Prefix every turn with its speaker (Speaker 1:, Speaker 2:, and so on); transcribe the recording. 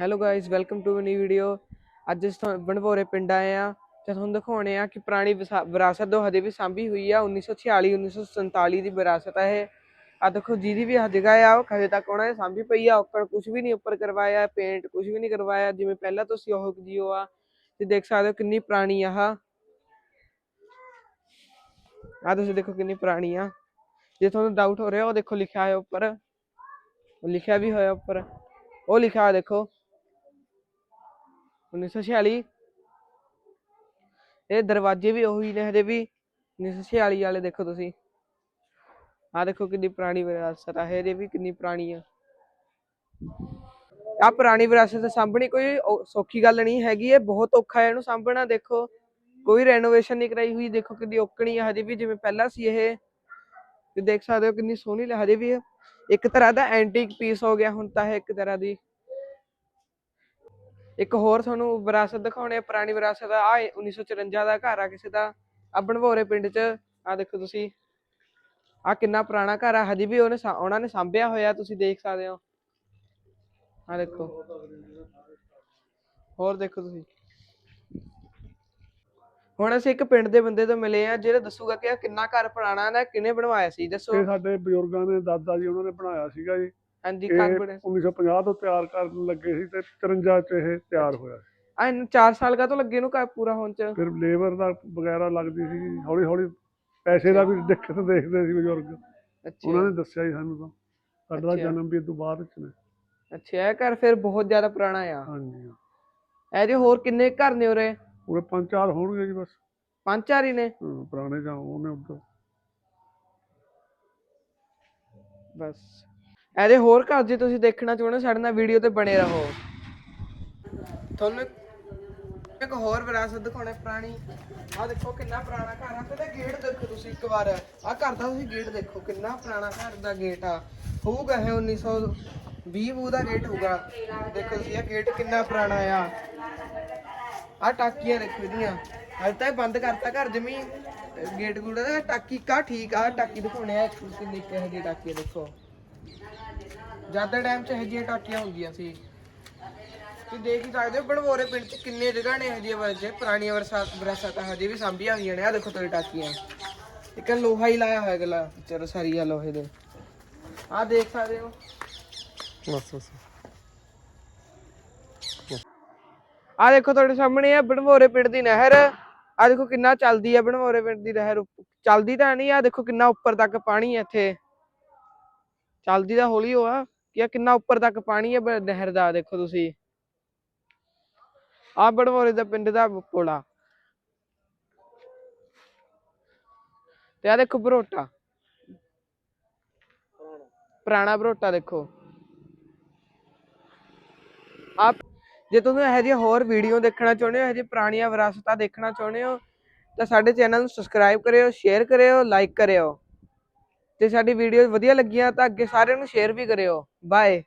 Speaker 1: Hello guys welcome to new video ਅੱਜ ਅਸੀਂ ਤੁਹਾਨੂੰ ਬਣਭੋਰੇ ਪਿੰਡ ਆਏ ਆ ਤੇ ਤੁਹਾਨੂੰ ਦਿਖਾਉਣੇ ਆ ਕਿ ਪੁਰਾਣੀ ਵਿਰਾਸਤ ਦੋ ਹਜੇ ਵੀ ਸਾਂਭੀ ਹੋਈ ਆ 1946 1947 ਦੀ ਵਿਰਾਸਤ ਆ ਇਹ। ਆ ਦੇਖੋ, ਜਿਹਦੀ ਵੀ ਆਹ ਜਗ੍ਹਾ ਆ, ਉਹ ਹਜੇ ਤੱਕ ਉਹਨਾਂ ਨੇ ਸਾਂਭੀ ਪਈ ਆ, ਉੱਪਰ ਕੁਝ ਵੀ ਨਹੀਂ ਉੱਪਰ ਕਰਵਾਇਆ ਪੇਂਟ ਕੁਝ ਵੀ ਨਹੀਂ ਕਰਵਾਇਆ, ਜਿਵੇਂ ਪਹਿਲਾਂ ਤੁਸੀਂ ਉਹ ਜਿਓ ਆ। ਤੇ ਦੇਖ ਸਕਦੇ ਹੋ ਕਿੰਨੀ ਪੁਰਾਣੀ ਆ ਆਹ। ਆ ਤੁਸੀਂ ਦੇਖੋ ਕਿੰਨੀ ਪੁਰਾਣੀ ਆ। ਜੇ ਤੁਹਾਨੂੰ ਡਾਊਟ ਹੋ ਰਿਹਾ, ਉਹ ਦੇਖੋ ਲਿਖਿਆ ਹੈ ਉੱਪਰ। ਲਿਖਿਆ ਵੀ ਹੋਇਆ ਉੱਪਰ। ਉਹ ਲਿਖਿਆ ਹੋਇਆ ਦੇਖੋ। 1946 ਇਹ ਦਰਵਾਜ਼ੇ ਵੀ ਉਹੀ ਨੇ ਹਜੇ ਵੀ। 1946 ਵਾਲੇ ਦੇਖੋ ਤੁਸੀਂ। ਆ ਦੇਖੋ ਕਿੰਨੀ ਪੁਰਾਣੀ ਵਿਰਾਸਤ ਆ ਇਹਦੇ ਵੀ ਕਿੰਨੀ ਪੁਰਾਣੀ ਆ। ਆ ਪੁਰਾਣੀ ਵਿਰਾਸਤ ਸਾਂਭਣੀ ਕੋਈ ਸੌਖੀ ਗੱਲ ਨਹੀਂ ਹੈਗੀ ਇਹ, ਬਹੁਤ ਔਖਾ ਹੈ ਇਹਨੂੰ ਸਾਂਭਣਾ, ਦੇਖੋ। ਕੋਈ ਰੈਨੋਵੇਸ਼ਨ ਨਹੀਂ ਕਰਾਈ ਹੋਈ, ਦੇਖੋ ਕਿੰਨੀ ਔਕਣੀ ਆ ਹਜੇ ਵੀ, ਜਿਵੇਂ ਪਹਿਲਾਂ ਸੀ ਇਹ। ਤੇ ਦੇਖ ਸਕਦੇ ਹੋ ਕਿੰਨੀ ਸੋਹਣੀ ਹਜੇ ਵੀ ਇੱਕ ਤਰ੍ਹਾਂ ਦਾ ਐਂਟੀਕ ਪੀਸ ਹੋ ਗਿਆ ਹੁਣ ਤਾਂ ਇਹ, ਇੱਕ ਤਰ੍ਹਾਂ ਦੀ। ਇੱਕ ਹੋਰ ਤੁਹਾਨੂੰ ਵਿਰਾਸਤ ਦਿਖਾਉਣੇ ਆ, ਪੁਰਾਣੀ ਵਿਰਾਸਤ ਆ 1954 ਦਾ ਘਰ ਆ ਕਿਸੇ ਦਾ ਆ ਬਣਵੋਰੇ ਪਿੰਡ 'ਚ ਆ ਦੇਖੋ ਤੁਸੀਂ। ਆ ਕਿੰਨਾ ਪੁਰਾਣਾ ਘਰ ਆ, ਹਜੇ ਵੀ ਉਹਨੇ ਸਾ- ਉਹਨਾਂ ਨੇ ਸਾਂਭਿਆ ਹੋਇਆ, ਤੁਸੀਂ ਦੇਖ ਸਕਦੇ ਹੋ। ਆ ਦੇਖੋ। ਹੋਰ ਦੇਖੋ ਤੁਸੀਂ। ਹੁਣ ਅਸੀਂ ਇੱਕ ਪਿੰਡ ਦੇ ਬੰਦੇ ਤੋਂ ਮਿਲੇ ਆ, ਜਿਹੜਾ ਦੱਸੂਗਾ ਕਿ ਇਹ ਕਿੰਨਾ ਘਰ ਪੁਰਾਣਾ ਹੈ ਕਿਹਨੇ ਬਣਵਾਇਆ ਸੀ, ਦੱਸੋ।
Speaker 2: ਇਹ ਸਾਡੇ ਬਜ਼ੁਰਗਾਂ ਨੇ ਦਾਦਾ ਜੀ ਉਹਨਾਂ ਨੇ ਬਣਾਇਆ ਸੀਗਾ ਜੀ।
Speaker 1: ਹਾਂਜੀ
Speaker 2: ਇਹ
Speaker 1: ਬਣੇ
Speaker 2: 1950 ਤੋਂ ਤਿਆਰ ਕਰਨ ਲੱਗੇ ਸੀ ਤੇ 53 ਚ ਇਹ ਤਿਆਰ ਹੋਇਆ ਸੀ।
Speaker 1: ਆ ਇਹਨੂੰ 4 ਸਾਲ ਕਾ ਤੋਂ ਲੱਗੇ ਨੂੰ ਘਰ ਪੂਰਾ ਹੋਣ ਚ?
Speaker 2: ਫਿਰ ਲੇਬਰ ਦਾ ਵਗੈਰਾ ਲੱਗਦੀ ਸੀ ਹੌਲੀ ਹੌਲੀ ਪੈਸੇ ਦਾ ਵੀ ਦਿੱਕਤ ਦੇਖਦੇ ਸੀ ਬਜ਼ੁਰਗ। ਉਹਨਾਂ ਨੇ ਦੱਸਿਆ ਜੀ ਸਾਨੂੰ ਤਾਂ। ਸਾਡਾ। ਜਨਮ ਵੀ ਤੋਂ ਬਾਅਦ ਚ ਨੇ।
Speaker 1: ਅੱਛਾ ਇਹ ਘਰ ਫਿਰ ਬਹੁਤ ਜ਼ਿਆਦਾ ਪੁਰਾਣਾ ਆ।
Speaker 2: ਹਾਂਜੀ ਹਾਂ।
Speaker 1: ਇਹਦੇ ਹੋਰ ਕਿੰਨੇ ਘਰ ਨੇ ਉਰੇ?
Speaker 2: ਉਰੇ ਪੰਜ ਚਾਰ ਹੋਣਗੇ ਜੀ ਬਸ।
Speaker 1: ਪੰਜ ਚਾਰ ਹੀ ਨੇ?
Speaker 2: ਹਾਂ, ਪੁਰਾਣੇ ਜਾਂ ਉਹਨੇ ਉੱਧਰ।
Speaker 1: ਬਸ। ਇਹਦੇ ਹੋਰ ਘਰ ਜੇ ਤੁਸੀਂ ਦੇਖਣਾ ਚਾਹੁੰਦੇ ਹੋ, ਸਾਡੇ ਨਾਲ ਵੀਡੀਓ ਤੇ ਬਣੇ ਰਹੋ। ਤੁਹਾਨੂੰ ਇੱਕ ਹੋਰ ਵਿਰਾਸਤ ਦਿਖਾਉਣੇ ਪੁਰਾਣੀ। ਆ ਦੇਖੋ ਕਿੰਨਾ ਪੁਰਾਣਾ ਘਰ ਆ ਤੇ ਗੇਟ ਦੇਖੋ ਤੁਸੀਂ ਇੱਕ ਵਾਰ। ਆ ਘਰ ਦਾ ਤੁਸੀਂ ਗੇਟ ਦੇਖੋ, ਕਿੰਨਾ ਪੁਰਾਣਾ ਘਰ ਦਾ ਗੇਟ ਆ। ਹੋਊਗਾ ਇਹ 1920 ਬੂ ਦਾ ਗੇਟ ਹੋਊਗਾ। ਦੇਖੋ ਤੁਸੀਂ ਇਹ ਗੇਟ ਕਿੰਨਾ ਪੁਰਾਣਾ ਆ। ਆ ਟਾਕੀਆਂ ਦੇਖੋ ਇਹਦੀਆਂ। ਅੱਜ ਤਾਂ ਇਹ ਬੰਦ ਕਰਤਾ ਘਰ ਜਮੀ ਗੇਟ ਗੂੜਾ ਦਾ ਟਾਕੀ ਕਾ ਠੀਕ ਆ ਟਾਕੀ ਦਿਖਾਉਣੇ ਆ ਤੁਸੀਂ ਨਿੱਕੇ ਜਿਹੇ ਟਾਕੀ ਦੇਖੋ। ਜ਼ਿਆਦਾ ਟਾਈਮ ਚ ਇਹ ਜਿਹੀਆਂ ਟਾਕੀਆਂ ਹੁੰਦੀਆਂ ਸੀ। ਤੁਸੀਂ ਦੇਖ ਹੀ ਸਕਦੇ ਹੋ ਬਣਵੋਰੇ ਪਿੰਡ ਚ ਕਿੰਨੇ ਜਗ੍ਹਾ ਨੇ ਹਜੇ ਵਰਜੇ ਪੁਰਾਣੀਆਂ ਵਰਸਾਤ ਵਿਰਾਸਤਾਂ ਹਜੇ ਵੀ ਸਾਂਭੀਆਂ ਹੋਈਆਂ ਨੇ। ਆ ਦੇਖੋ ਤੁਹਾਡੀ ਟਾਕੀਆਂ। ਇੱਕ ਲੋਹਾ ਹੀ ਲਾਇਆ ਹੋਇਆ ਗਲਾ ਚਲੋ ਸਰੀਆ ਲੋਹੇ ਦੇ। ਆ ਦੇਖ ਸਕਦੇ ਹੋ।
Speaker 2: ਬਸ ਬਸ।
Speaker 1: ਆ ਦੇਖੋ ਤੁਹਾਡੇ ਸਾਹਮਣੇ ਆ ਬਣਵੋਰੇ ਪਿੰਡ ਦੀ ਨਹਿਰ। ਆ ਦੇਖੋ ਕਿੰਨਾ ਚੱਲਦੀ ਆ ਬਣਵੋਰੇ ਪਿੰਡ ਦੀ ਨਹਿਰ। ਚੱਲਦੀ ਤਾਂ ਨਹੀਂ ਆ ਦੇਖੋ ਕਿੰਨਾ ਉੱਪਰ ਤੱਕ ਪਾਣੀ ਹੈ ਇੱਥੇ। ਚੱਲਦੀ ਤਾਂ ਹੌਲੀ ਹੋ ਆ, ਕਿ ਆ ਕਿੰਨਾ ਉੱਪਰ ਤੱਕ ਪਾਣੀ ਹੈ ਨਹਿਰ ਦਾ, ਦੇਖੋ ਤੁਸੀਂ। ਆ ਬਣਵੋਰੇ ਦਾ ਪਿੰਡ ਦਾ ਪੁਲ। ਤੇ ਆ ਦੇਖੋ ਬਰੋਟਾ ਪੁਰਾਣਾ ਬਰੋਟਾ ਦੇਖੋ। ਆ ਜੇ ਤੁਹਾਨੂੰ ਇਹੋ ਜਿਹੀ ਹੋਰ ਵੀਡੀਓ ਦੇਖਣਾ ਚਾਹੁੰਦੇ ਹੋ, ਇਹੋ ਜਿਹੀ ਪੁਰਾਣੀਆਂ ਵਿਰਾਸਤਾਂ ਦੇਖਣਾ ਚਾਹੁੰਦੇ ਹੋ, ਤਾਂ ਸਾਡੇ ਚੈਨਲ ਨੂੰ ਸਬਸਕ੍ਰਾਈਬ ਕਰਿਓ ਸ਼ੇਅਰ ਕਰਿਓ ਲਾਈਕ ਕਰਿਓ। ਜੇ ਸਾਡੀ ਵੀਡੀਓ ਵਧੀਆ ਲੱਗੀਆਂ ਤਾਂ ਅੱਗੇ ਸਾਰਿਆਂ ਨੂੰ ਸ਼ੇਅਰ ਵੀ ਕਰਿਓ। ਬਾਏ